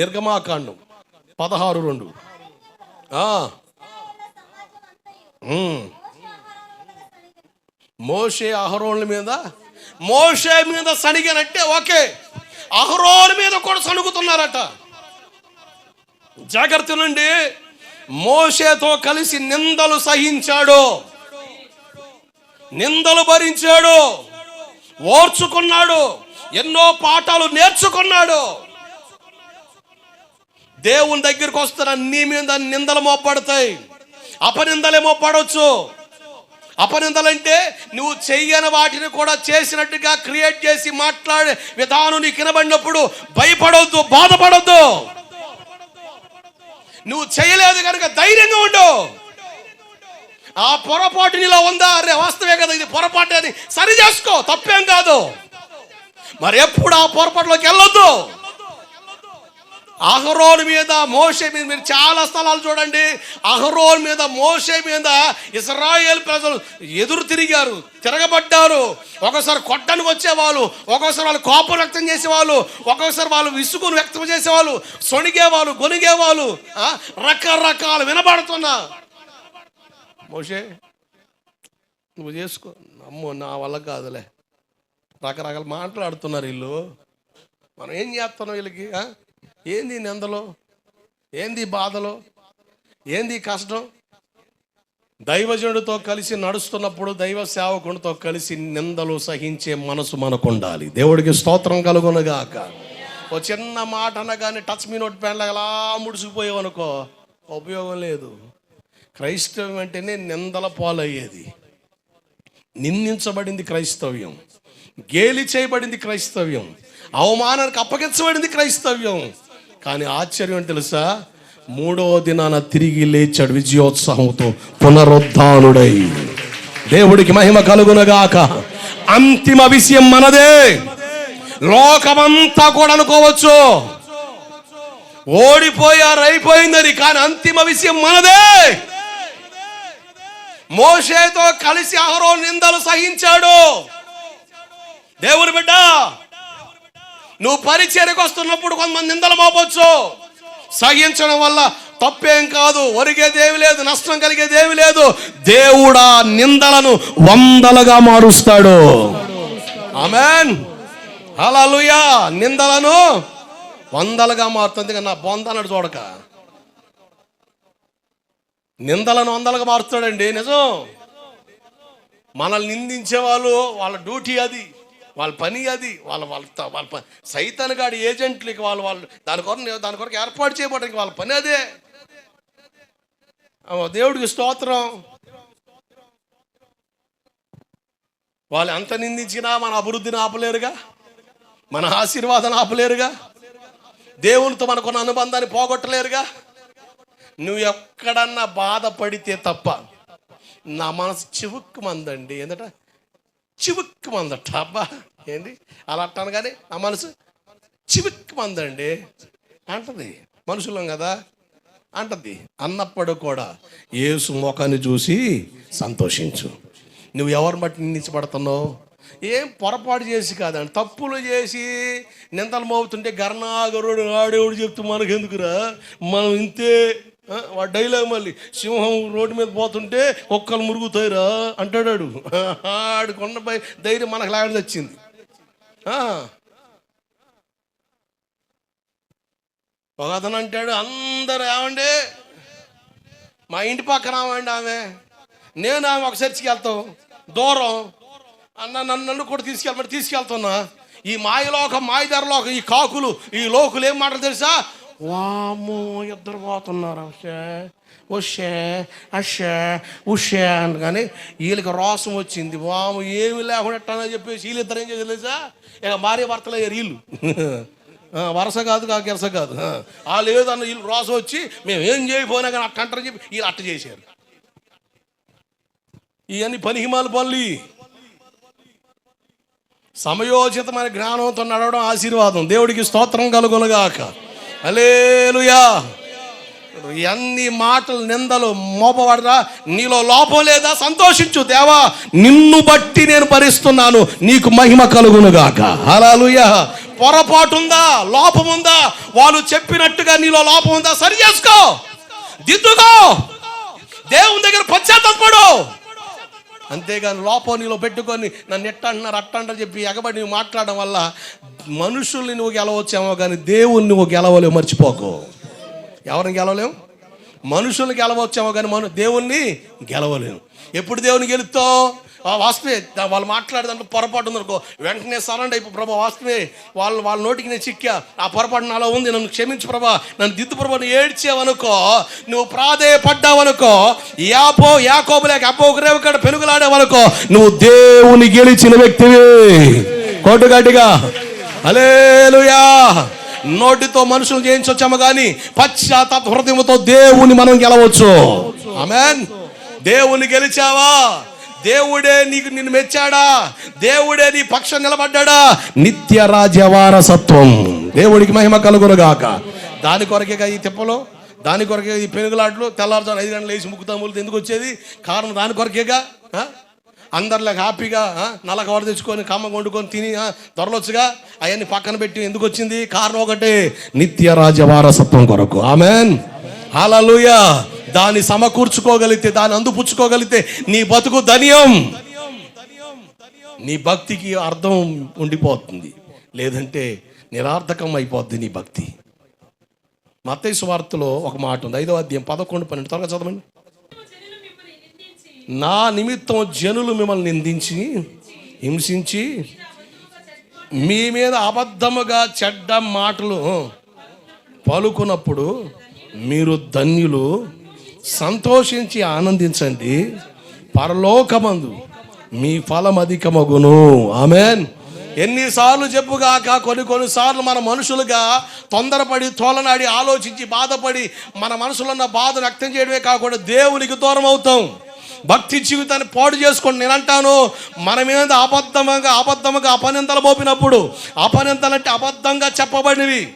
నిర్గమాకాండం. పదహారు రెండు. మోషే అహరోన్ల మీద? మోషే మీద సణిగినట్టే ఓకే. అహరోన్ మీద కూడా సణుగుతున్నారట జాగ్రత్త నుండి మోషేతో కలిసి నిందలు సహించాడు. నిందలు భరించాడు. ఓర్చుకున్నాడు. ఎన్నో పాఠాలు నేర్చుకున్నాడు. దేవుని దగ్గరికి వస్తున్న నీ మీద నిందలు మోపడతాయి. అపనిందలే మోపడవచ్చు అపనిందలంటే నువ్వు చెయ్యని వాటిని కూడా చేసినట్టుగా క్రియేట్ చేసి మాట్లాడే విధానం నీకు వినబడినప్పుడు భయపడవద్దు బాధపడద్దు. నువ్వు చేయలేదు కనుక ధైర్యంగా ఉండు. ఆ పొరపాటు నీలో ఉందా? అరే వాస్తవే కదా ఇది పొరపాటు అని సరి చేసుకో తప్పేం కాదు. మరి ఎప్పుడు ఆ పొరపాటులోకి వెళ్ళొద్దు. అహరోన్ మీద మోసే మీద మీరు చాలా స్థలాలు చూడండి. అహరోన్ మీద మోసే మీద ఇస్రాయేల్ ప్రజలు ఎదురు తిరిగారు తిరగబడ్డారు. ఒకసారి కొట్టని వచ్చేవాళ్ళు ఒక్కోసారి వాళ్ళు కోపం వ్యక్తం చేసేవాళ్ళు ఒక్కోసారి వాళ్ళు విసుగును వ్యక్తం చేసేవాళ్ళు సొణిగేవాళ్ళు గొనిగేవాళ్ళు రకరకాలు వినబడుతున్నా. మోషే నువ్వు చేసుకో. అమ్మో నా వల్ల కాదులే. రకరకాల మాట్లాడుతున్నారు వీళ్ళు. మనం ఏం చేస్తున్నాం వీళ్ళకి ఏంది నిందలో? ఏంది బాధలో? ఏంది కష్టం? దైవజనుడితో కలిసి నడుస్తున్నప్పుడు దైవ సేవకునితో కలిసి నిందలు సహించే మనసు మనకు ఉండాలి దేవుడికి స్తోత్రం కలుగునగాక. ఓ చిన్న మాట అనగానే టచ్ మీ నోట్ ప్యాన్లు అలా ముడిసిపోయావనుకో ఉపయోగం లేదు. క్రైస్తవం అంటేనే నిందల పాలయ్యేది. నిందించబడింది క్రైస్తవ్యం. గేలి చేయబడింది క్రైస్తవ్యం. అవమానానికి అప్పగించబడింది క్రైస్తవ్యం. కానీ ఆశ్చర్యం తెలుసా? మూడో దినాన తిరిగి లేచాడు విజయోత్సాహంతో పునరుద్ధానుడై. దేవుడికి మహిమ కలుగునగాక అంతిమ విషయం మనదే. లోకమంతా కూడా అనుకోవచ్చు. ఓడిపోయారు అయిపోయిందని కానీ అంతిమ విషయం మనదే. మోషేతో కలిసి అహరో నిందలు సహించాడు. దేవుడు బిడ్డ నువ్వు పరిచయకు వస్తున్నప్పుడు కొంతమంది నిందలు మోపొచ్చు. సహించడం వల్ల తప్పేం కాదు. ఒరిగేదేమి లేదు. నష్టం కలిగేదేమి లేదు. దేవుడా నిందలను వందలుగా మారుస్తాడు. ఆమెన్. హల్లెలూయా. నిందలను వందలుగా మారుతుంది కానీ నా బొందనడు చూడక. నిందలను వందలుగా మారుస్తాడండి. నిజం. మనల్ని నిందించే వాళ్ళు వాళ్ళ డ్యూటీ అది. వాళ్ళ పని అది. వాళ్ళ వాళ్ళ వాళ్ళ పని సైతాన్ ఏజెంట్లకి వాళ్ళు వాళ్ళు దాని కొరకు దాని కొరకు ఏర్పాటు చేయబడడానికి వాళ్ళ పని అదే. దేవుడికి స్తోత్రం. వాళ్ళు ఎంత నిందించినా మన అభివృద్ధిని ఆపలేరుగా. మన ఆశీర్వాదాన్ని ఆపలేరుగా. దేవునితో మనకున్న అనుబంధాన్ని పోగొట్టలేరుగా. నువ్వు ఎక్కడన్నా బాధపడితే తప్ప నా మనసు చివుక్కు మందండి ఏంటట చివుక్కు మందట అబ్బా ఏంటి అలా అంటాను కానీ ఆ మనసు చివుక్కు మందండి. అంటది. మనుషులం కదా? అంటది. అన్నప్పుడు కూడా ఏసు ముఖాన్ని చూసి సంతోషించు. నువ్వు ఎవరిని బట్టి నిందించబడుతున్నావు? ఏం పొరపాటు చేసి కాదండి. తప్పులు చేసి నిందలు మోపుతుంటే గర్ణాగరుడు ఆడేవుడు చెప్తూ మనకెందుకురా? మనం ఇంతే వాడు డైలాగ్ మళ్ళీ సింహం రోడ్డు మీద పోతుంటే ఒక్కలు మురుగుతాయిరా అంటాడాడు. ఆడికొండ ధైర్యం మనకు లాగడం వచ్చింది ఒక అతను అంటాడు అందరు ఏమండి? మా ఇంటి పక్కన ఆమండి ఆమె? నేను ఆమె ఒక చర్చికి వెళ్తాం. దూరం. అన్న నన్ను నన్ను కూడా తీసుకెళ్ళమని తీసుకెళ్తున్నా. ఈ మాయలోక మాయదారలోక ఈ కాకులు ఈ లోకులు ఏం మాటలు తెలుసా? వాము ఇద్దరు పోతున్నారు. ఉషే ఉషే అషే ఉషే అని కానీ వీళ్ళకి రోసం వచ్చింది. వాము ఏమి లేకుండా అని చెప్పేసి వీళ్ళిద్దరు ఏం చేసి తెలుసా? ఇక భార్య భర్తలు అయ్యారు వీళ్ళు. వరస కాదు కాక ఎరస కాదు. ఆ, ఆ లేదన్న వీళ్ళు రోసం వచ్చి మేము ఏం చేయకపోయినా కానీ అట్ట అంటారని చెప్పి వీళ్ళు అట్ట చేశారు. ఇవన్నీ పనిహిమాల పనులు. సమయోచితమైన జ్ఞానంతో నడవడం ఆశీర్వాదం. దేవుడికి స్తోత్రం కలుగులగాక అలేలుయా ఎన్ని మాటలు నిందలు మోపబడరా? నీలో లోపం లేదా? సంతోషించు దేవా. నిన్ను బట్టి నేను భరిస్తున్నాను. నీకు మహిమ కలుగునుగాక. హలాలుయా పొరపాటుందా? లోపముందా? లోపం ఉందా వాళ్ళు చెప్పినట్టుగా నీలో లోపం ఉందా సరి చేసుకో. దిద్దుకో. దేవుని దగ్గర పశ్చాత్తపడు అంతేగాని లోపం నీలో పెట్టుకొని నన్ను ఎట్ట అంటున్నారు అట్ట చెప్పి ఎగబడి నువ్వు మాట్లాడడం వల్ల మనుషుల్ని నువ్వు గెలవచ్చేమో కానీ దేవుణ్ణి నువ్వు గెలవలేవు మర్చిపోకు. ఎవరిని గెలవలేము మనుషుల్ని గెలవచ్చేమో కానీ మన దేవుణ్ణి గెలవలేము ఎప్పుడు దేవుని గెలుస్తావు? వాస్తవే వాళ్ళు వాళ్ళు మాట్లాడేదాంట్లో పొరపాటు ఉందనుకో. వెంటనే సరెండ్ అయిపో ప్రభా వాస్తవే వాళ్ళు వాళ్ళ నోటికి నేను చిక్కా. ఆ పొరపాటు నాలో ఉంది నన్ను క్షమించు ప్రభా. నన్ను దిద్దు ప్రభా నువ్వు ఏడ్చావనుకో నువ్వు ప్రాధేయపడ్డావనుకో యాపో యాకోబు లేక అప్పో ఒకరేవకాడ పెనుగులాడావనుకో నువ్వు దేవుని గెలిచిన వ్యక్తివి. కొట్టుగట్టిగా. అలేలుయా నోటితో మనుషులు చేయించొచ్చాము కానీ పశ్చాత్తాప హృదయంతో దేవుని మనం గెలవచ్చు. ఆమెన్. దేవుని గెలిచావా? దేవుడే నీకు నిన్ను మెచ్చాడా? దేవుడే నీ పక్షం నిలబడ్డాడా? నిత్య రాజ్యవారసత్వం. దేవుడికి మహిమ కలుగురుగాక దాని కొరకేగా ఈ తిప్పలు? దాని కొరకే ఈ పెనుగులాట్లు తెల్లారుజాను ఐదు గంటలు వేసి ముక్కుతాములు ఎందుకు వచ్చేది? కారణం దాని కొరకేగా? ఆ? అందరిలో హ్యాపీగా నల్ల నల్లక తెచ్చుకొని కమ్మ వండుకొని తిని దొరలొచ్చుగా అవన్నీ పక్కన పెట్టి ఎందుకు వచ్చింది? కారణం ఒకటే నిత్య రాజవారసత్వం కొరకు. ఆమెన్. హాలూయా దాన్ని సమకూర్చుకోగలిగితే దాన్ని అందుపుచ్చుకోగలిగితే నీ బతుకు ధన్యం. నీ భక్తికి అర్థం ఉండిపోతుంది. లేదంటే నిరార్థకం అయిపోద్ది నీ భక్తి. మత్తయి సువార్తలో ఒక మాట ఉంది. ఐదో అధ్యాయం పదకొండు పన్నెండు. త్వరగా చదవండి. నా నిమిత్తం జనులు మిమ్మల్ని నిందించి హింసించి మీ మీద అబద్ధముగా చెడ్డ మాటలు పలుకున్నప్పుడు మీరు ధన్యులు. సంతోషించి ఆనందించండి. పరలోకమందు మీ ఫలం అధికమగును. ఆమెన్. ఎన్నిసార్లు చెప్పుగాక కొన్ని కొన్నిసార్లు మన మనుషులుగా తొందరపడి తోలనాడి ఆలోచించి బాధపడి మన మనసులో ఉన్న బాధ వ్యక్తం చేయడమే కాకుండా దేవునికి దూరం అవుతాం. భక్తి జీవితాన్ని పాడు చేసుకోండి నేను అంటాను మన మీద అబద్ధంగా అబద్ధంగా అపనిందలు మోపినప్పుడు అపనిందలు అంటే అబద్ధంగా చెప్పబడినవి.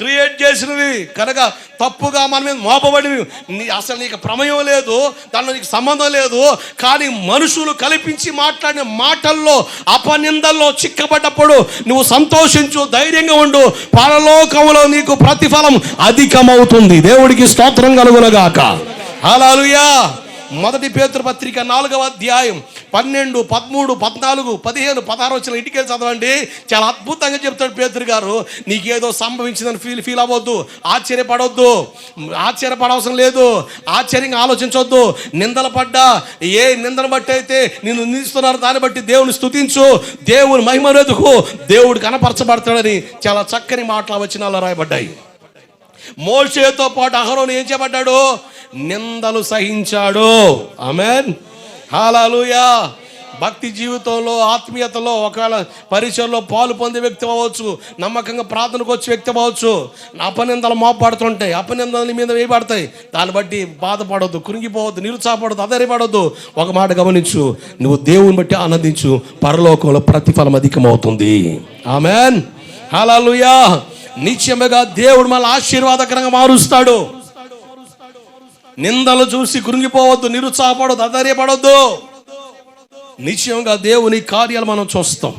క్రియేట్ చేసినవి. కనుక తప్పుగా మన మీద మోపబడినవి. నీ అసలు నీకు ప్రమేయం లేదు దానిలో నీకు సంబంధం లేదు. కానీ మనుషులు కల్పించి మాట్లాడిన మాటల్లో అపనిందల్లో చిక్కబడ్డప్పుడు నువ్వు సంతోషించు ధైర్యంగా ఉండు. పరలోకంలో నీకు ప్రతిఫలం అధికమవుతుంది. దేవుడికి స్తోత్రం కలుగునగాక. హల్లెలూయా. మొదటి పేతురు పత్రిక నాలుగవ అధ్యాయం పన్నెండు పదమూడు పద్నాలుగు పదిహేను పదహారు వచ్చిన ఇటుకే చదవండి. చాలా అద్భుతంగా చెప్తాడు పేతురు గారు. నీకేదో సంభవించిందని ఫీల్ ఫీల్ అవ్వద్దు. ఆశ్చర్యపడవద్దు ఆశ్చర్యపడవసరం లేదు. ఆశ్చర్యంగా ఆలోచించవద్దు నిందలు పడ్డా ఏ నిందను బట్టి అయితే నిన్ను నిందిస్తున్నారు దాన్ని బట్టి దేవుని స్థుతించు దేవుని మహిమనెదుకు దేవుడు కనపరచబడతాడని చాలా చక్కని మాటలు వచ్చినాలో రాయబడ్డాయి. మోషేతో పాటు అహరోను ఏం చేయబడ్డాడు? నిందలు సహించాడు. ఆమెన్. హాలూయా. భక్తి జీవితంలో ఆత్మీయతలో ఒకవేళ పరిచయంలో పాలు పొందే వ్యక్తి అవ్వచ్చు నమ్మకంగా ప్రార్థనకు వచ్చే వ్యక్తి అవ్వచ్చు. అపనిందలు మోపడుతుంటాయి అపనిందల మీద వేయబడతాయి. దాన్ని బట్టి బాధపడొద్దు కురింగిపోవద్దు నిరుత్సాహపడద్దు అదరిపడొద్దు ఒక మాట గమనించు నువ్వు దేవుని బట్టి ఆనందించు పరలోకంలో ప్రతిఫలం అధికమవుతుంది. ఆమెన్. హలో నిత్యముగా దేవుడు మళ్ళీ ఆశీర్వాదకరంగా మారుస్తాడు. నిందలు చూసి కృంగిపోవద్దు నిరుత్సాహపడొద్దు అధైర్యపడొద్దు నిశ్చయంగా దేవుని కార్యాలు మనం చూస్తాం.